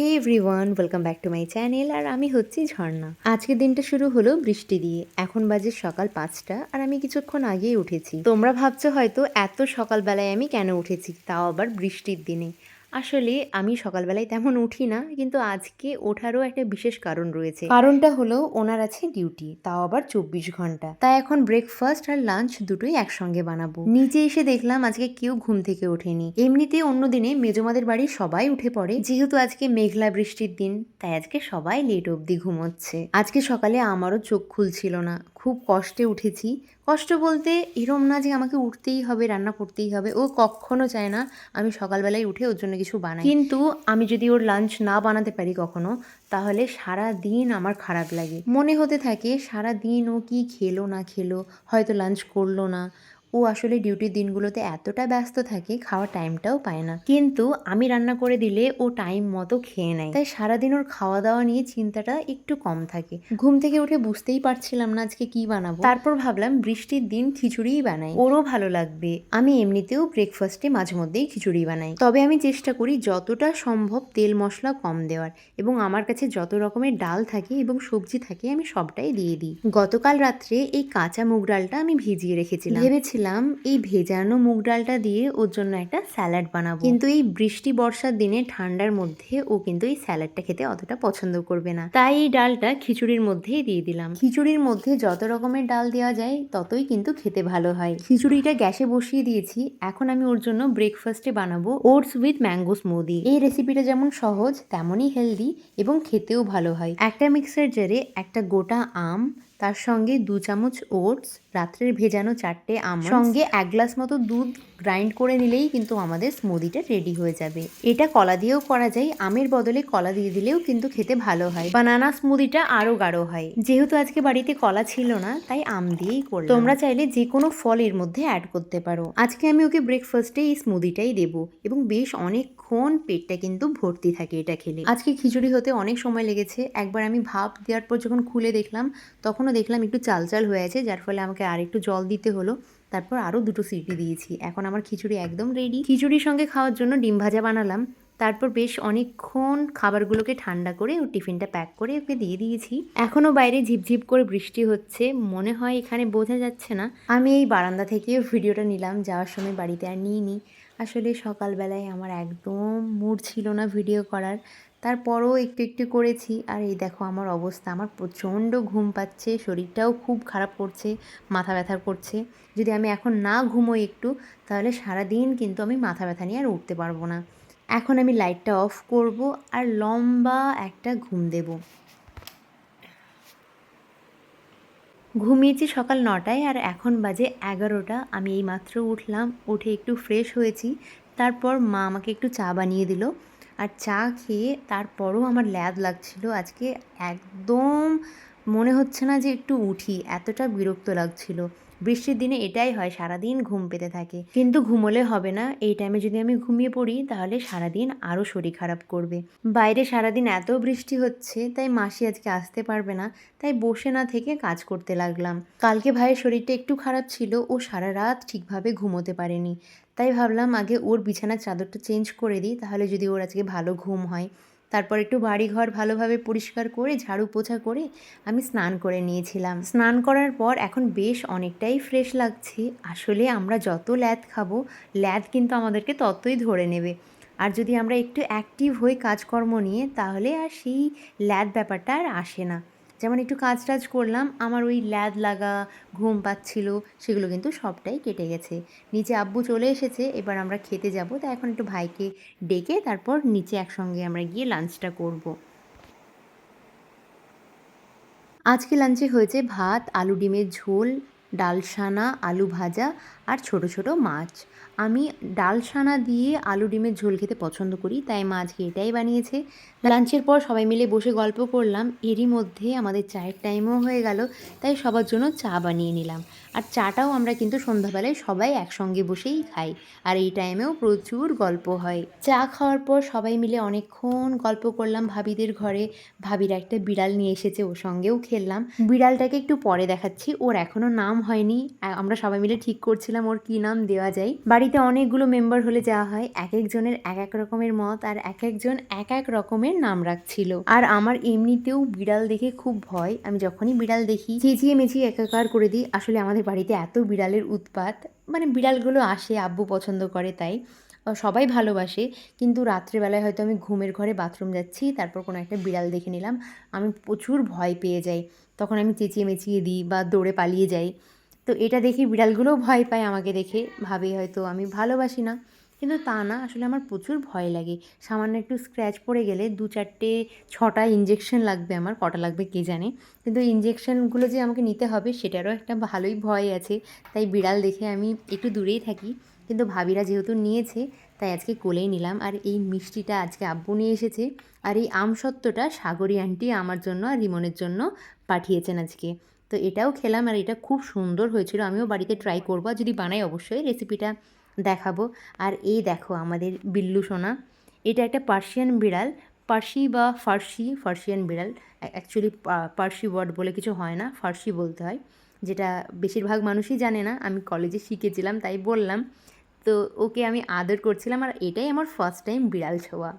Hey everyone welcome back to my channel আর আমি হচ্ছি ঝর্ণা। আজকের দিনটা শুরু হলো বৃষ্টি দিয়ে। এখন বাজে সকাল পাঁচটা আর আমি কিছুক্ষণ আগেই উঠেছি। তোমরা ভাবছ হয়তো এত সকালবেলায় আমি কেন উঠেছি, তাও আবার বৃষ্টির দিনে। আসলে আমি সকালবেলায় তেমন উঠি না কিন্তু আজকে ওঠারও একটা বিশেষ কারণ রয়েছে। কারণটা হলো ওনার আছে ডিউটি তাও আবার চব্বিশ ঘণ্টা। তাই এখন ব্রেকফাস্ট আর লাঞ্চ দুটোই একসঙ্গে বানাবো। নিচে এসে দেখলাম আজকে কেউ ঘুম থেকে ওঠেনি। এমনিতে অন্য দিনে মেজমাদের বাড়ির সবাই উঠে পড়ে যেহেতু আজকে মেঘলা বৃষ্টির দিন তাই আজকে সবাই লেট অবধি ঘুমোচ্ছে। আজকে সকালে আমারও চোখ খুলছিল না খুব কষ্টে উঠেছি কষ্ট বলতে এরম না যে আমাকে উঠতেই হবে, রান্না করতেই হবে। ও কখনো চায় না আমি সকালবেলায় উঠে ওর জন্য কিছু বানাই। কিন্তু আমি যদি ওর লাঞ্চ না বানাতে পারি কখনো, তাহলে সারা দিন আমার খারাপ লাগে। মনে হতে থাকে সারা দিন ও কি খেলো না খেলো, হয়তো লাঞ্চ করল না। ও আসলে ডিউটির দিনগুলোতে এতটা ব্যস্ত থাকে, খাওয়ার টাইমটাও পায় না। কিন্তু আমি রান্না করে দিলে ও টাইম মতো খেয়ে নেয়। তাই সারাদিন ওর খাওয়া দাওয়া নিয়ে চিন্তাটা একটু কম থাকে। ঘুম থেকে উঠে বুঝতেই পারছিলাম না আজকে কি বানাবো। তারপর ভাবলাম বৃষ্টির দিন খিচুড়িই বানাই। ওরও ভালো লাগবে। আমি এমনিতেও ব্রেকফাস্টে মাঝে মধ্যেই খিচুড়ি বানাই। তবে আমি চেষ্টা করি যতটা সম্ভব তেল মশলা কম দেওয়ার এবং আমার কাছে যত রকমের ডাল থাকে এবং সবজি থাকে আমি সবটাই দিয়ে দিই। গতকাল রাত্রে এই কাঁচা মুগ ডালটা আমি ভিজিয়ে রেখেছিলাম। ভেবেছিলাম এই ভেজানো মুগ ডালটা দিয়ে ওর জন্য একটা স্যালাড বানাবো। কিন্তু এই বৃষ্টি বর্ষার দিনে ঠান্ডার মধ্যে ও কিন্তু এই স্যালাডটা খেতে অতটা পছন্দ করবে না। তাই এই ডালটা খিচুড়ির মধ্যেই দিয়ে দিলাম। খিচুড়ির মধ্যে যত রকমের ডাল দেওয়া যায়, ততই কিন্তু খেতে ভালো হয়। খিচুড়িটা গ্যাসে বসিয়ে দিয়েছি। এখন আমি ওর জন্য ব্রেকফাস্টে বানাবো ওটস উইথ ম্যাঙ্গো স্মুদি। এই রেসিপিটা যেমন সহজ, তেমনই হেলদি এবং খেতেও ভালো হয়। একটা মিক্সার জারে একটা গোটা আম তার সঙ্গে দু চামচ ওটস রাত্রের ভেজানো চারটে আম সঙ্গে এক গ্লাস মতো দুধ গ্রাইন্ড করে নিলেই কিন্তু আমাদের স্মুদিটা রেডি হয়ে যাবে। এটা কলা দিয়েও করা যায়, আমের বদলে কলা দিয়ে দিলেও কিন্তু খেতে ভালো হয়। বানানা স্মুদিটা আরও গাঢ় হয়। যেহেতু আজকে বাড়িতে কলা ছিল না, তাই আম দিয়েই করলাম। তোমরা চাইলে যে কোনো ফল এর মধ্যে অ্যাড করতে পারো। আজকে আমি ওকে ব্রেকফাস্টে এই স্মুদিটাই দেবো এবং বেশ অনেকক্ষণ পেটটা কিন্তু ভর্তি থাকে এটা খেলে। আজকে খিচুড়ি হতে অনেক সময় লেগেছে। একবার আমি ভাপ দেওয়ার পর যখন খুলে দেখলাম, তখনও দেখলাম একটু চাল চাল হয়ে আছে, যার ফলে আমাকে আর একটু জল দিতে হলো। তারপর আরও দুটো সিটি দিয়েছি। এখন আমার খিচুড়ি একদম রেডি খিচুড়ির সঙ্গে খাওয়ার জন্য ডিম ভাজা বানালাম। তারপর বেশ অনেকক্ষণ খাবারগুলোকে ঠান্ডা করে ও টিফিনটা প্যাক করে ওকে দিয়ে দিয়েছি। এখনও বাইরে ঝিপঝিপ করে বৃষ্টি হচ্ছে, মনে হয় এখানে বোঝা যাচ্ছে না। আমি এই বারান্দা থেকে ভিডিওটা নিলাম, যাওয়ার সময় বাড়িতে আর নিইনি। আসলে সকালবেলায় আমার একদম মুড ছিল না ভিডিও করার। তারপরও একটু একটু করেছি। আর এই দেখো আমার অবস্থা, আমার প্রচণ্ড ঘুম পাচ্ছে, শরীরটাও খুব খারাপ করছে, মাথা ব্যথা করছে। যদি আমি এখন না ঘুমোই একটু, তাহলে সারা দিন কিন্তু আমি মাথা ব্যথা নিয়ে আর উঠতে পারব না। এখন আমি লাইটটা অফ করব আর লম্বা একটা ঘুম দেব। ঘুমিয়েছি সকাল নটায় আর এখন বাজে এগারোটা। আমি এই মাত্র উঠলাম, উঠে একটু ফ্রেশ হয়েছি। তারপর মা আমাকে একটু চা বানিয়ে দিল। আর চা খেয়ে তারপরও আমার ল্যাদ লাগছিল। আজকে একদম মনে হচ্ছে না যে একটু উঠি, এতটা বিরক্ত লাগছিল। বৃষ্টির দিনে এটাই হয়, সারাদিন ঘুম পেতে থাকে। কিন্তু ঘুমোলে হবে না। এই টাইমে যদি আমি ঘুমিয়ে পড়ি, তাহলে সারাদিন আরও শরীর খারাপ করবে। বাইরে সারাদিন এত বৃষ্টি হচ্ছে, তাই মাসি আজকে আসতে পারবে না। তাই বসে না থেকে কাজ করতে লাগলাম। কালকে ভাইয়ের শরীরটা একটু খারাপ ছিল, ও সারা রাত ঠিকভাবে ঘুমোতে পারেনি। তাই ভাবলাম আগে ওর বিছানার চাদরটা চেঞ্জ করে দিই, তাহলে যদি ওর আজকে ভালো ঘুম হয়। তারপর একটু বাড়িঘর ভালোভাবে পরিষ্কার করে, ঝাড়ু পোছা করে আমি স্নান করে নিয়েছিলাম। স্নান করার পর এখন বেশ অনেকটাই ফ্রেশ লাগছে। আসলে আমরা যত ল্যাদ খাব, ল্যাদ কিন্তু আমাদেরকে ততই ধরে নেবে। আর যদি আমরা একটু অ্যাক্টিভ হই কাজকর্ম নিয়ে, তাহলে আর সেই ল্যাদ ব্যাপারটা আর আসে না। যেমন একটু কাজ টাজ করলাম, আমার ওই ল্যাদ লাগা, ঘুম পাচ্ছিল, সেগুলো কিন্তু সবটাই কেটে গেছে। নিচে আব্বু চলে এসেছে, এবার আমরা খেতে যাব। তা এখন একটু ভাইকে ডেকে তারপর নিচে একসঙ্গে আমরা গিয়ে লাঞ্চটা করব। আজকে লাঞ্চে হয়েছে ভাত, আলু ডিমের ঝোল, ডালসানা, আলু ভাজা আর ছোট ছোট মাছ। আমি ডাল ডালসানা দিয়ে আলু ডিমের ঝোল খেতে পছন্দ করি, তাই মা আজকে এটাই বানিয়েছে। লাঞ্চের পর সবাই মিলে বসে গল্প করলাম, এরই মধ্যে আমাদের চায়ের টাইমও হয়ে গেল, তাই সবার জন্য চা বানিয়ে নিলাম। আর চাটাও আমরা কিন্তু সন্ধ্যাবেলায় সবাই একসঙ্গে বসেই খাই, আর এই টাইমেও প্রচুর গল্প হয়। চা খাওয়ার পর সবাই মিলে অনেকক্ষণ গল্প করলাম ভাবিদের ঘরে, ভাবির একটা বিড়াল নিয়ে এসেছে, ওর সঙ্গেও খেললাম। বিড়ালটাকে একটু পরে দেখাচ্ছি, ওর এখনও নাম হয়নি আমরা সবাই মিলে ঠিক করছিলাম ওর কী নাম দেওয়া যায়। বাড়িতে অনেকগুলো মেম্বার হলে যাওয়া হয় এক একজনের এক এক রকমের মত আর এক একজন এক এক রকমের নাম রাখছিল। আর আমার এমনিতেও বিড়াল দেখে খুব ভয়, আমি যখনই বিড়াল দেখি, চেঁচিয়ে মেচিয়ে একাকার করে দিই। আসলে আমাদের বাড়িতে এত বিড়ালের উৎপাত মানে বিড়ালগুলো আসে, আব্বু পছন্দ করে তাই সবাই ভালোবাসে। কিন্তু রাত্রেবেলায় হয়তো আমি ঘুমের ঘরে বাথরুম যাচ্ছি, তারপর কোনো একটা বিড়াল দেখে নিলাম, আমি প্রচুর ভয় পেয়ে যাই। তখন আমি চেঁচিয়ে মেচিয়ে দিই বা দৌড়ে পালিয়ে যাই। তো এটা দেখে বিড়ালগুলোও ভয় পায় আমাকে দেখে। ভাবে, হয়তো আমি ভালোবাসি না। কিন্তু তা না, আসলে আমার প্রচুর ভয় লাগে। সামান্য একটু স্ক্র্যাচ পড়ে গেলে দু চারটে, ছটা ইঞ্জেকশন লাগবে আমার, কটা লাগবে কে জানে? কিন্তু ইঞ্জেকশনগুলো যে আমাকে নিতে হবে, সেটারও একটা ভালোই ভয় আছে। তাই বিড়াল দেখে আমি একটু দূরেই থাকি। কিন্তু ভাবিরা যেহেতু নিয়েছে, তাই আজকে কোলেই নিলাম। আর এই মিষ্টিটা আজকে আব্বু নিয়ে এসেছে। আর এই আমসত্ত্বটা সাগরী আন্টি আমার জন্য আর রিমনের জন্য পাঠিয়েছেন আজকে। তো এটাও খেলাম আর এটা খুব সুন্দর হয়েছিল। আমিও বাড়িতে ট্রাই করব, আর যদি বানাই অবশ্যই রেসিপিটা দেখাবো। আর এই দেখো আমাদের বিল্লু সোনা, এটা একটা পার্সিয়ান বিড়াল, পার্সি বা ফার্সি, ফার্সিয়ান বিড়াল অ্যাকচুয়ালি পার্সি ওয়ার্ড বলে কিছু হয় না, ফার্সি বলতে হয়, যেটা বেশিরভাগ মানুষই জানে না। আমি কলেজে শিখেছিলাম, তাই বললাম। তো ওকে আমি আদর করছিলাম, আর এটাই আমার ফার্স্ট টাইম বিড়াল ছোঁয়া।